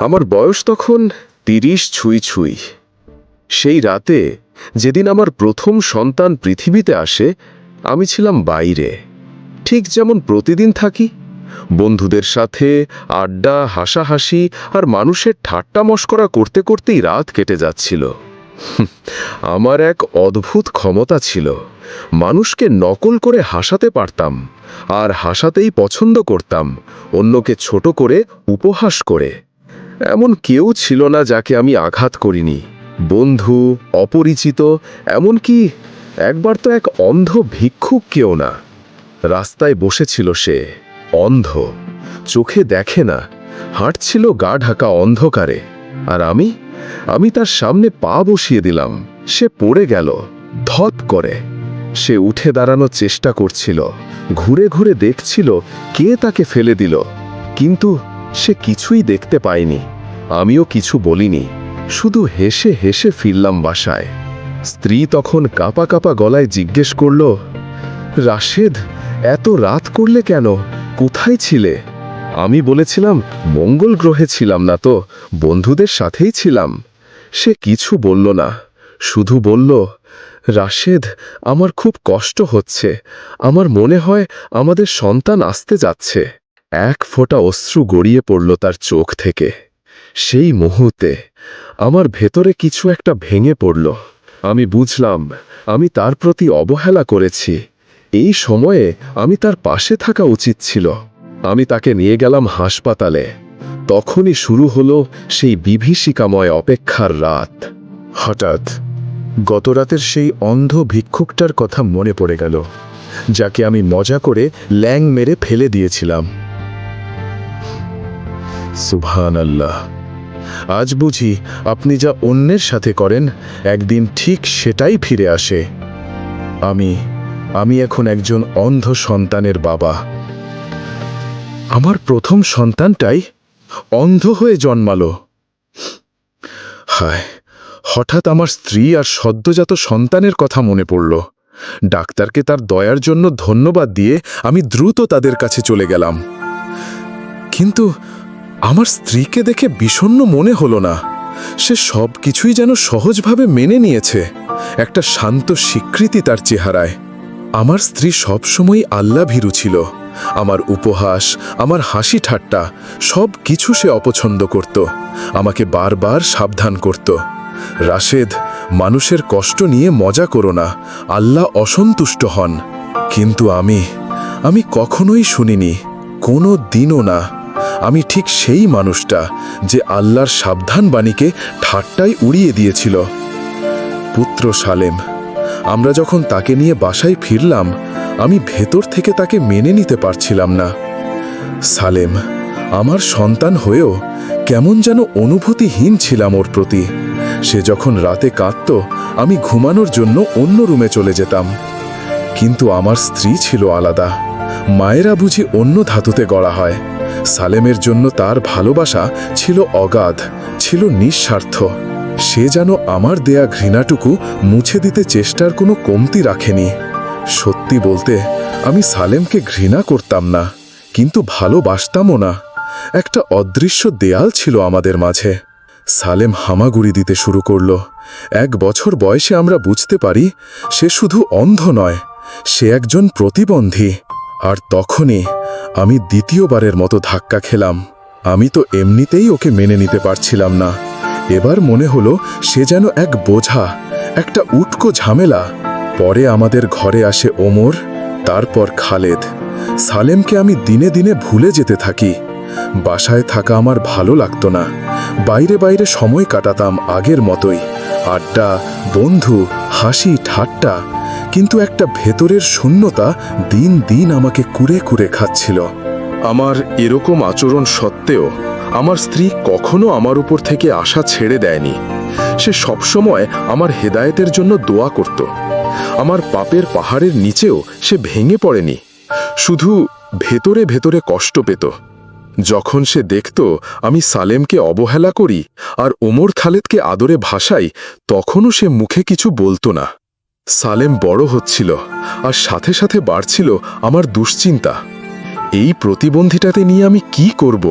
আমার বয়স তখন তিরিশ ছুঁই ছুঁই। সেই রাতে যেদিন আমার প্রথম সন্তান পৃথিবীতে আসে, আমি ছিলাম বাইরে। ঠিক যেমন প্রতিদিন থাকি, বন্ধুদের সাথে আড্ডা, হাসাহাসি আর মানুষের ঠাট্টা মস্করা করতে করতেই রাত কেটে যাচ্ছিল। আমার এক অদ্ভুত ক্ষমতা ছিল। মানুষকে নকল করে হাসাতে পারতাম আর হাসাতেই পছন্দ করতাম, অন্যকে ছোট করে উপহাস করে। এমন কেউ ছিল না যাকে আমি আঘাত করিনি। বন্ধু, অপরিচিত, এমনকি একবার তো এক অন্ধ ভিক্ষুক কেউ না। রাস্তায় বসেছিল সে, অন্ধ। চোখে দেখে না, হাঁটছিল গা ঢাকা অন্ধকারে। আর আমি আমি তার সামনে পা বসিয়ে দিলাম। সে পড়ে গেল ধপ করে। সে উঠে দাঁড়ানোর চেষ্টা করছিল, ঘুরে ঘুরে দেখছিল কে তাকে ফেলে দিল। কিন্তু সে কিছুই দেখতে পায়নি। আমিও কিছু বলিনি, শুধু হেসে হেসে ফিরলাম বাসায়। স্ত্রী তখন কাপা কাপা গলায় জিজ্ঞেস করল, রাশেদ, এত রাত করলে কেন? কোথায় ছিলে? আমি বলেছিলাম, মঙ্গল গ্রহে ছিলাম না তো, বন্ধুদের সাথেই ছিলাম। সে কিছু বলল না, শুধু বলল, রাশেদ, আমার খুব কষ্ট হচ্ছে, আমার মনে হয় আমাদের সন্তান আসতে যাচ্ছে। এক ফোঁটা অশ্রু গড়িয়ে পড়ল তার চোখ থেকে। সেই মুহূর্তে আমার ভেতরে কিছু একটা ভেঙে পড়ল। আমি বুঝলাম, আমি তার প্রতি অবহেলা করেছি। এই সময়ে আমি তার পাশে থাকা উচিত ছিল। আমি তাকে নিয়ে গেলাম হাসপাতালে। তখনই শুরু হলো সেই বিভীষিকাময় অপেক্ষার রাত। হঠাৎ গতরাতের সেই অন্ধ ভিক্ষুকটার কথা মনে পড়ে গেল, যাকে আমি মজা করে ল্যাং মেরে ফেলে দিয়েছিলাম। সুবহান আল্লাহ আজ বুঝি আপনি যা অন্যের সাথে করেন, একদিন ঠিক সেটাই ফিরে আসে। আমি আমি এখন একজন অন্ধ সন্তানের বাবা। আমার প্রথম সন্তানটাই অন্ধ হয়ে জন্মালো। হায়, হঠাৎ আমার স্ত্রী আর সদ্যজাত সন্তানের কথা মনে পড়ল। ডাক্তারকে তার দয়ার জন্য ধন্যবাদ দিয়ে আমি দ্রুত তাদের কাছে চলে গেলাম। কিন্তু আমার স্ত্রীকে দেখে বিষণ্ণ মনে হলো না। সে সব কিছুই যেন সহজভাবে মেনে নিয়েছে। একটা শান্ত স্বীকৃতি তার চেহারায়। আমার স্ত্রী সবসময় আল্লাহ ভীরু ছিল। আমার উপহাস, আমার হাসি ঠাট্টা সব কিছু সে অপছন্দ করত। আমাকে বারবার সাবধান করত। রাশেদ, মানুষের কষ্ট নিয়ে মজা করো না। আল্লাহ অসন্তুষ্ট হন। কিন্তু আমি আমি কখনোই শুনিনি। কোনো দিনও না। আমি ঠিক সেই মানুষটা যে আল্লাহর সাবধান বাণীকে ঠাট্টায় উড়িয়ে দিয়েছিল। পুত্র সালেম আমরা যখন তাকে নিয়ে বাসায় ফিরলাম, আমি ভেতর থেকে তাকে মেনে নিতে পারছিলাম না। সালেম, আমার সন্তান হয়েও কেমন যেন অনুভূতিহীন ছিলাম ওর প্রতি। সে যখন রাতে কাঁদত, আমি ঘুমানোর জন্য অন্য রুমে চলে যেতাম। কিন্তু আমার স্ত্রী ছিল আলাদা, মায়েরা বুঝি অন্য ধাতুতে গড়া হয়। সালেমের জন্য তার ভালোবাসা ছিল অগাধ, ছিল নিঃস্বার্থ। সে যেন আমার দেয়া ঘৃণাটুকু মুছে দিতে চেষ্টার কোনো কমতি রাখেনি। সত্যি বলতে, আমি সালেমকে ঘৃণা করতাম না, কিন্তু ভালোবাসতামও না। একটা অদৃশ্য দেয়াল ছিল আমাদের মাঝে। সালেম হামাগুড়ি দিতে শুরু করল। এক বছর বয়সে আমরা বুঝতে পারি, সে শুধু অন্ধ নয়, সে একজন প্রতিবন্ধী। আর তখনই আমি দ্বিতীয়বারের মতো ধাক্কা খেলাম। আমি তো এমনিতেই ওকে মেনে নিতে পারছিলাম না। এবার মনে হলো সে যেন এক বোঝা, একটা উটকো ঝামেলা। পরে আমাদের ঘরে আসে ওমর, তারপর খালেদ। সালেমকে আমি দিনে দিনে ভুলে যেতে থাকি। বাসায় থাকা আমার ভালো লাগতো না। বাইরে বাইরে সময় কাটাতাম আগের মতোই। আড্ডা, বন্ধু, হাসি, ঠাট্টা। কিন্তু একটা ভেতরের শূন্যতা দিন দিন আমাকে কুরে কুরে খাচ্ছিল। আমার এরকম আচরণ সত্ত্বেও আমার স্ত্রী কখনো আমার উপর থেকে আশা ছেড়ে দেয়নি। সে সবসময় আমার হেদায়েতের জন্য দোয়া করত। আমার পাপের পাহাড়ের নিচেও সে ভেঙে পড়েনি। শুধু ভেতরে ভেতরে কষ্ট পেত। যখন সে দেখত আমি সালেমকে অবহেলা করি আর ওমর খালেদকে আদরে ভাসাই, তখনও সে মুখে কিছু বলতো না। সালেম বড় হচ্ছিল আর সাথে সাথে বাড়ছিল আমার দুশ্চিন্তা। এই প্রতিবন্ধীটাতে নিয়ে আমি কি করব?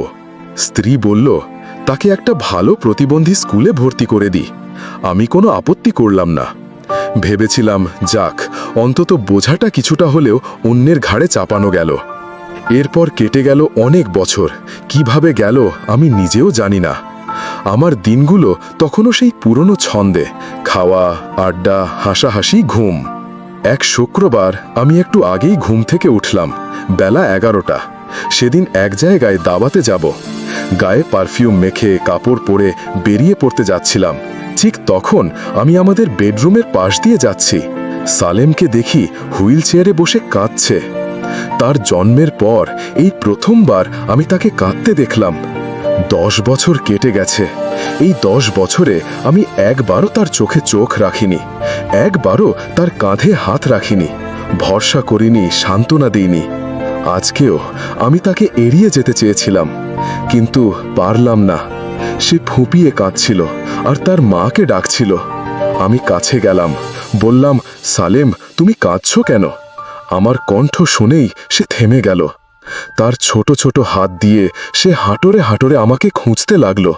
স্ত্রী বলল, তাকে একটা ভালো প্রতিবন্ধী স্কুলে ভর্তি করে দিই আমি কোনো আপত্তি করলাম না। ভেবেছিলাম, যাক, অন্তত বোঝাটা কিছুটা হলেও অন্যের ঘাড়ে চাপানো গেল। এরপর কেটে গেল অনেক বছর। কীভাবে গেল আমি নিজেও জানি না। আমার দিনগুলো তখনও সেই পুরনো ছন্দে। খাওয়া, আড্ডা, হাসাহাসি, ঘুম। এক শুক্রবার আমি একটু আগেই ঘুম থেকে উঠলাম, বেলা এগারোটা। সেদিন এক জায়গায় দাবাতে যাব। গায়ে পারফিউম মেখে, কাপড় পরে বেরিয়ে পড়তে যাচ্ছিলাম। ঠিক তখন আমি আমাদের বেডরুমের পাশ দিয়ে যাচ্ছি। সালেমকে দেখি হুইল চেয়ারে বসে কাঁদছে। তার জন্মের পর এই প্রথমবার আমি তাকে কাঁদতে দেখলাম। দশ বছর কেটে গেছে। এই দশ বছরে আমি একবারও তার চোখে চোখ রাখিনি। একবারও তার কাঁধে হাত রাখিনি। ভরসা করিনি, সান্ত্বনা দিইনি। আজকেও আমি তাকে এড়িয়ে যেতে চেয়েছিলাম। কিন্তু পারলাম না। সে ফুঁপিয়ে কাঁদছিল আর তার মাকে ডাকছিল। আমি কাছে গেলাম। বললাম, সালেম, তুমি কাঁদছো কেন? আমার কণ্ঠ শুনেই সে থেমে গেল। তার ছোট ছোট হাত দিয়ে সে হাঁটরে হাঁটরে আমাকে খুঁজতে লাগল।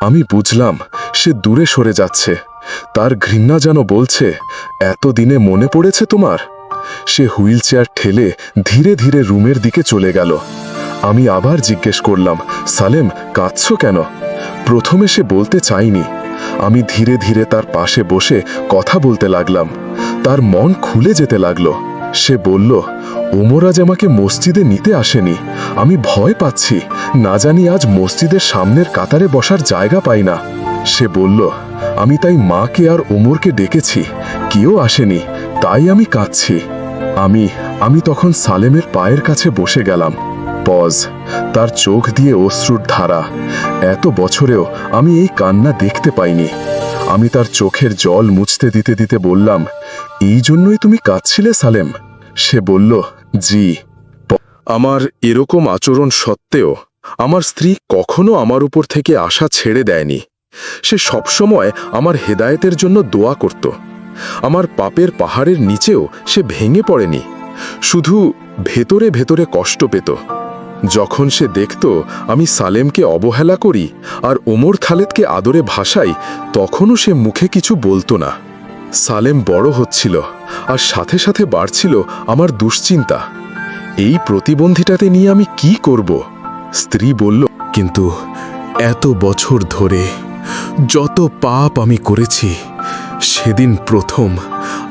আমি বুঝলাম সে দূরে সরে যাচ্ছে। তার ঘৃণা যেন বলছে, এতদিনে মনে পড়েছে তোমার? সে হুইল চেয়ার ঠেলে ধীরে ধীরে রুমের দিকে চলে গেল। আমি আবার জিজ্ঞেস করলাম, সালেম, কাঁদছ কেন? প্রথমে সে বলতে চাইনি। আমি ধীরে ধীরে তার পাশে বসে কথা বলতে লাগলাম। তার মন খুলে যেতে লাগল। সে বলল ওমর আজ আমাকে মসজিদে নিতে আসেনি। আমি ভয় পাচ্ছি। না জানি আজ মসজিদের সামনের কাতারে বসার জায়গা পাই না। সে বলল, আমি তাই মাকে আর ওমরকে ডেকেছি। কেউ আসেনি। তাই আমি কাঁদছি। আমি আমি তখন সালেমের পায়ের কাছে বসে গেলাম। পজ, তার চোখ দিয়ে অশ্রুর ধারা। এত বছরেও আমি এই কান্না দেখতে পাইনি। আমি তার চোখের জল মুছতে দিতে দিতে বললাম, এই জন্যই তুমি কাঁদছিলে, সালেম? সে বলল জি। আমার এরকম আচরণ সত্ত্বেও আমার স্ত্রী কখনো আমার উপর থেকে আশা ছেড়ে দেয়নি। সে সবসময় আমার হেদায়েতের জন্য দোয়া করত। আমার পাপের পাহাড়ের নিচেও সে ভেঙে পড়েনি। শুধু ভেতরে ভেতরে কষ্ট পেত। যখন সে দেখত আমি সালেমকে অবহেলা করি আর ওমর খালেদকে আদরে ভাসাই, তখনও সে মুখে কিছু বলতো না। সালেম বড় হচ্ছিল আর সাথে সাথে বাড়ছিল আমার দুশ্চিন্তা। এই প্রতিবন্ধীটাতে নিয়ে আমি কি করব? স্ত্রী বলল, কিন্তু এত বছর ধরে যত পাপ আমি করেছি, সেদিন প্রথম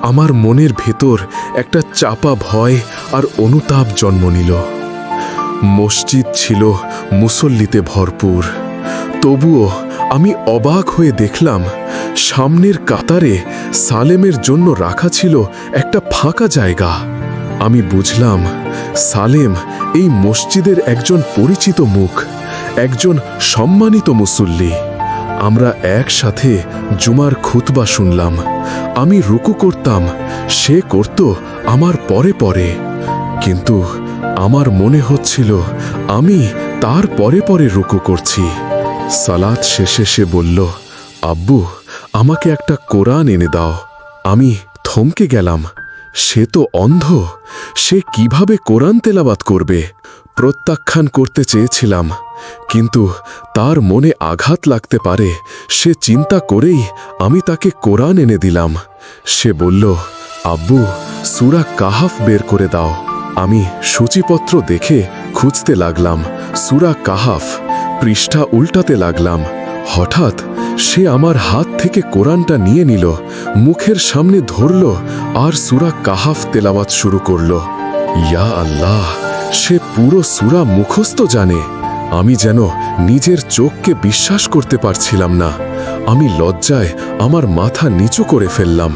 আমার মনের ভেতর একটা চাপা ভয় আর অনুতাপ জন্ম নিল। মসজিদ ছিল মুসল্লিতে ভরপুর। তবুও আমি অবাক হয়ে দেখলাম সামনের কাতারে সালেমের জন্য রাখা ছিল একটা ফাঁকা জায়গা। আমি বুঝলাম, সালেম এই মসজিদের একজন পরিচিত মুখ, একজন সম্মানিত মুসল্লি। আমরা একসাথে জুমার খুতবা শুনলাম। আমি রুকু করতাম, সে করত আমার পরে পরে। কিন্তু আমার মনে হচ্ছিল, আমি তার পরে পরে রুকু করছি। সালাত শেষে সে বলল, আব্বু আমাকে একটা কোরআন এনে দাও। আমি থমকে গেলাম। সে তো অন্ধ। সে কীভাবে কোরআন তেলাবাত করবে? প্রত্যাখ্যান করতে চেয়েছিলাম। কিন্তু তার মনে আঘাত লাগতে পারে। সে চিন্তা করেই আমি তাকে কোরআন এনে দিলাম। সে বলল, আব্বু, সুরা কাহাফ বের করে দাও। আমি সূচিপত্র দেখে খুঁজতে লাগলাম। সুরা কাহাফ পৃষ্ঠা উল্টাতে লাগলাম। হঠাৎ সে আমার হাত থেকে কোরআনটা নিয়ে নিল, মুখের সামনে ধরল আর সুরা কাহাফ তেলাওয়াত শুরু করল। ইয়া আল্লাহ, সে পুরো সুরা মুখস্থ জানে। আমি যেন নিজের চোখকে বিশ্বাস করতে পারছিলাম না। আমি লজ্জায় আমার মাথা নিচু করে ফেললাম।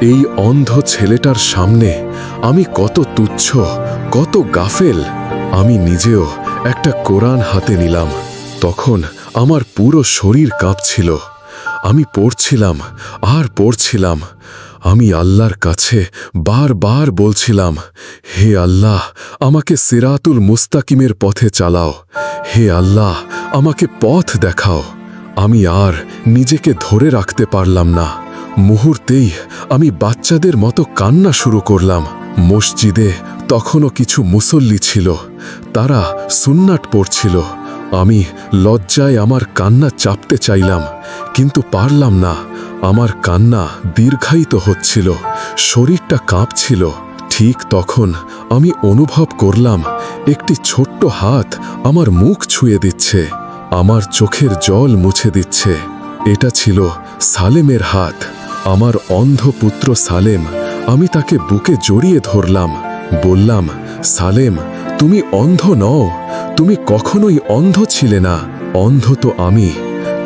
এই অন্ধ ছেলেটার সামনে আমি কত তুচ্ছ, কত গাফেল। আমি নিজেও একটা কোরআন হাতে নিলাম। তখন আমার পুরো শরীর কাঁপছিল। আমি পড়ছিলাম, আর পড়ছিলাম। আমি আল্লাহর কাছে বারবার বলছিলাম, হে আল্লাহ, আমাকে সিরাতুল মুস্তাকিমের পথে চালাও। হে আল্লাহ, আমাকে পথ দেখাও। আমি আর নিজেকে ধরে রাখতে পারলাম না। মুহূর্তেই আমি বাচ্চাদের মতো কান্না শুরু করলাম। মসজিদে তখনও কিছু মুসল্লি ছিল। তারা সুন্নাট পড়ছিল। আমি লজ্জায় আমার কান্না চাপতে চাইলাম, কিন্তু পারলাম না। আমার কান্না দীর্ঘায়িত হচ্ছিল, শরীরটা কাঁপছিল। ঠিক তখন আমি অনুভব করলাম, একটি ছোট্ট হাত আমার মুখ ছুঁয়ে দিচ্ছে, আমার চোখের জল মুছে দিচ্ছে। এটা ছিল সালেমের হাত। আমার অন্ধ পুত্র সালেম, আমি তাকে বুকে জড়িয়ে ধরলাম, বললাম, সালেম তুমি অন্ধ নও, তুমি কখনোই অন্ধ ছিলে না। অন্ধ তো আমি।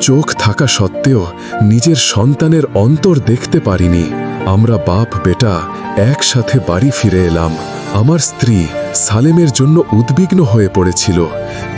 চোখ থাকা সত্ত্বেও নিজের সন্তানের অন্তর দেখতে পারিনি। আমরা বাপ, বেটা, একসাথে বাড়ি ফিরে এলাম। আমার স্ত্রী সালেমের জন্য উদ্বিগ্ন হয়ে পড়েছিল।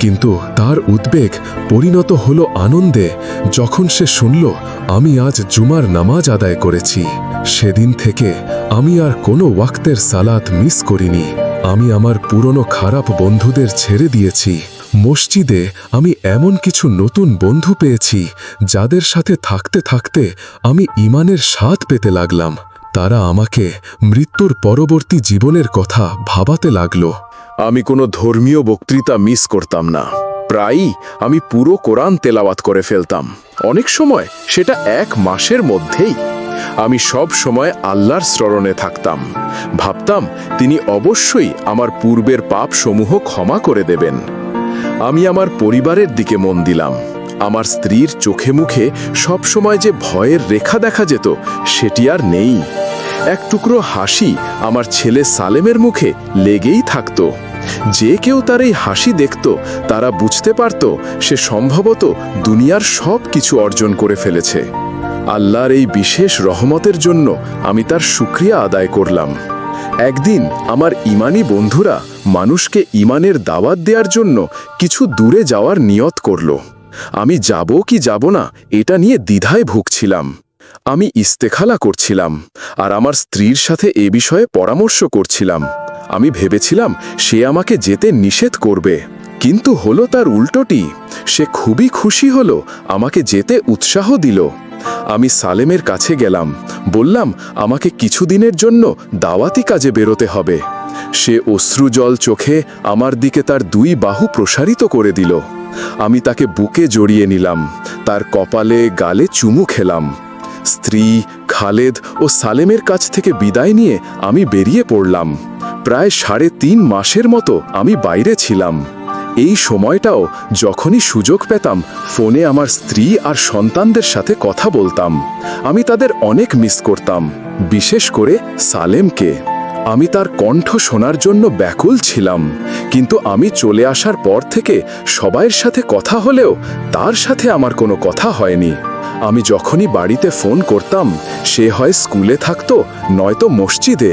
কিন্তু তার উদ্বেগ পরিণত হল আনন্দে। যখন সে শুনল, আমি আজ জুমার নামাজ আদায় করেছি। সেদিন থেকে আমি আর কোনো ওয়াক্তের সালাত মিস করিনি। আমি আমার পুরনো খারাপ বন্ধুদের ছেড়ে দিয়েছি। মসজিদে আমি এমন কিছু নতুন বন্ধু পেয়েছি, যাদের সাথে থাকতে থাকতে আমি ইমানের স্বাদ পেতে লাগলাম। তারা আমাকে মৃত্যুর পরবর্তী জীবনের কথা ভাবাতে লাগল। আমি কোনো ধর্মীয় বক্তৃতা মিস করতাম না। প্রায়ই আমি পুরো কোরআন তেলাওয়াত করে ফেলতাম। অনেক সময় সেটা এক মাসের মধ্যেই। আমি সব সময় আল্লাহর স্মরণে থাকতাম। ভাবতাম তিনি অবশ্যই আমার পূর্বের পাপ সমূহ ক্ষমা করে দেবেন। আমি আমার পরিবারের দিকে মন দিলাম। আমার স্ত্রীর চোখে মুখে সব সময় যে ভয়ের রেখা দেখা যেত, সেটি আর নেই। এক টুকরো হাসি আমার ছেলে সালেমের মুখে লেগেই থাকতো। যে কেউ তার এই হাসি দেখত, তারা বুঝতে পারত সে সম্ভবত দুনিয়ার সব কিছু অর্জন করে ফেলেছে। আল্লাহর এই বিশেষ রহমতের জন্য আমি তার শুক্রিয়া আদায় করলাম। একদিন আমার ইমানি বন্ধুরা মানুষকে ইমানের দাওয়াত দেওয়ার জন্য কিছু দূরে যাওয়ার নিয়ত করল। আমি যাব কি যাব না, এটা নিয়ে দ্বিধায় ভুগছিলাম। আমি ইস্তেখালা করছিলাম আর আমার স্ত্রীর সাথে এ বিষয়ে পরামর্শ করছিলাম। আমি ভেবেছিলাম সে আমাকে যেতে নিষেধ করবে, কিন্তু হলো তার উল্টোটি। সে খুবই খুশি হলো, আমাকে যেতে উৎসাহ দিল। আমি সালেমের কাছে গেলাম, বললাম, আমাকে কিছুদিনের জন্য দাওয়াতি কাজে বেরোতে হবে। সে অশ্রুজল চোখে আমার দিকে তার দুই বাহু প্রসারিত করে দিল। আমি তাকে বুকে জড়িয়ে নিলাম, তার কপালে, গালে চুমু খেলাম। স্ত্রী, খালেদ ও সালেমের কাছ থেকে বিদায় নিয়ে আমি বেরিয়ে পড়লাম। প্রায় সাড়ে তিন মাসের মতো আমি বাইরে ছিলাম। এই সময়টাও যখনই সুযোগ পেতাম, ফোনে আমার স্ত্রী আর সন্তানদের সাথে কথা বলতাম। আমি তাদের অনেক মিস করতাম, বিশেষ করে সালেমকে। আমি তার কণ্ঠ শোনার জন্য ব্যাকুল ছিলাম, কিন্তু আমি চলে আসার পর থেকে সবাইয়ের সাথে কথা হলেও তার সাথে আমার কোনো কথা হয়নি। আমি যখনই বাড়িতে ফোন করতাম, সে হয় স্কুলে থাকতো, নয়তো মসজিদে।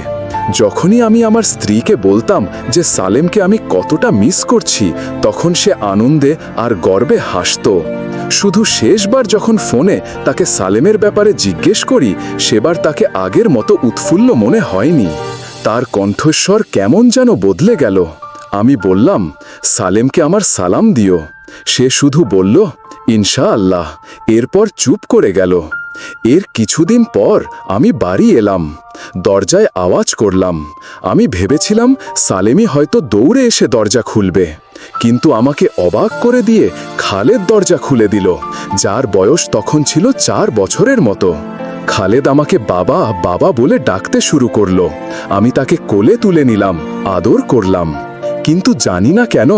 যখনই আমি আমার স্ত্রীকে বলতাম যে সালেমকে আমি কতটা মিস করছি, তখন সে আনন্দে আর গর্বে হাসত। শুধু শেষবার যখন ফোনে তাকে সালেমের ব্যাপারে জিজ্ঞেস করি, সেবার তাকে আগের মতো উৎফুল্ল মনে হয়নি। তার কণ্ঠস্বর কেমন যেন বদলে গেল। আমি বললাম, সালেমকে আমার সালাম দিও। সে শুধু বলল ইনশা আল্লাহ এরপর চুপ করে গেল। এর কিছুদিন পর আমি বাড়ি এলাম। দরজায় আওয়াজ করলাম। আমি ভেবেছিলাম সালেমি হয়তো দৌড়ে এসে দরজা খুলবে। কিন্তু আমাকে অবাক করে দিয়ে খালেদ দরজা খুলে দিল, যার বয়স তখন ছিল চার বছরের মতো। খালেদ আমাকে বাবা বাবা বলে ডাকতে শুরু করল। আমি তাকে কোলে তুলে নিলাম, আদর করলাম। কিন্তু জানি না কেন,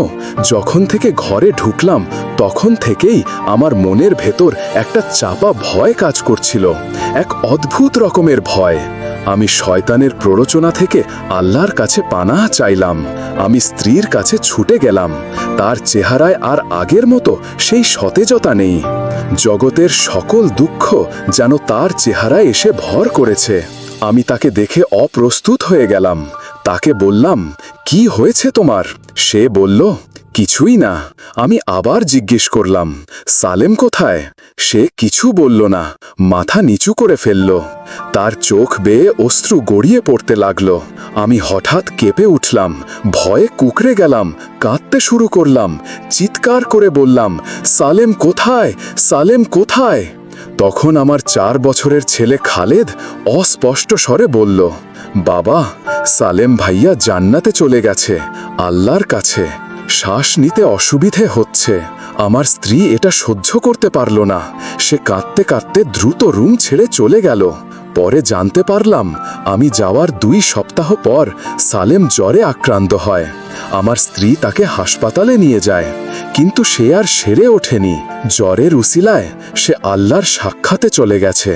যখন থেকে ঘরে ঢুকলাম, তখন থেকেই আমার মনের ভেতর একটা চাপা ভয় কাজ করছিল, এক অদ্ভুত রকমের ভয়। আমি শয়তানের প্ররোচনা থেকে আল্লাহর কাছে পানাহ চাইলাম, আমি স্ত্রীর কাছে ছুটে গেলাম, তার চেহারায় আর আগের মতো সেই সতেজতা নেই। জগতের সকল দুঃখ যেন তার চেহারায় এসে ভর করেছে। আমি তাকে দেখে অপ্রস্তুত হয়ে গেলাম তাকে বললাম, কি হয়েছে তোমার? সে বলল, কিছুই না। আমি আবার জিজ্ঞেস করলাম, সালেম কোথায়? সে কিছু বলল না, মাথা নিচু করে ফেলল। তার চোখ বেয়ে অশ্রু গড়িয়ে পড়তে লাগল। আমি হঠাৎ কেঁপে উঠলাম, ভয়ে কুকড়ে গেলাম, কাঁদতে শুরু করলাম, চিৎকার করে বললাম, সালেম কোথায়? সালেম কোথায়? তখন আমার চার বছরের ছেলে খালেদ অস্পষ্ট স্বরে বলল, বাবা, সালেম ভাইয়া জান্নাতে চলে গেছে, আল্লাহর কাছে। শ্বাস নিতে অসুবিধে হচ্ছে। আমার স্ত্রী এটা সহ্য করতে পারল না। সে কাঁদতে কাঁদতে দ্রুত রুম ছেড়ে চলে গেল। পরে জানতে পারলাম, আমি যাওয়ার দুই সপ্তাহ পর সালেম জ্বরে আক্রান্ত হয়। আমার স্ত্রী তাকে হাসপাতালে নিয়ে যায়, কিন্তু সে আর সেরে ওঠেনি। জ্বরের উসিলায় সে আল্লাহর সাক্ষাতে চলে গেছে।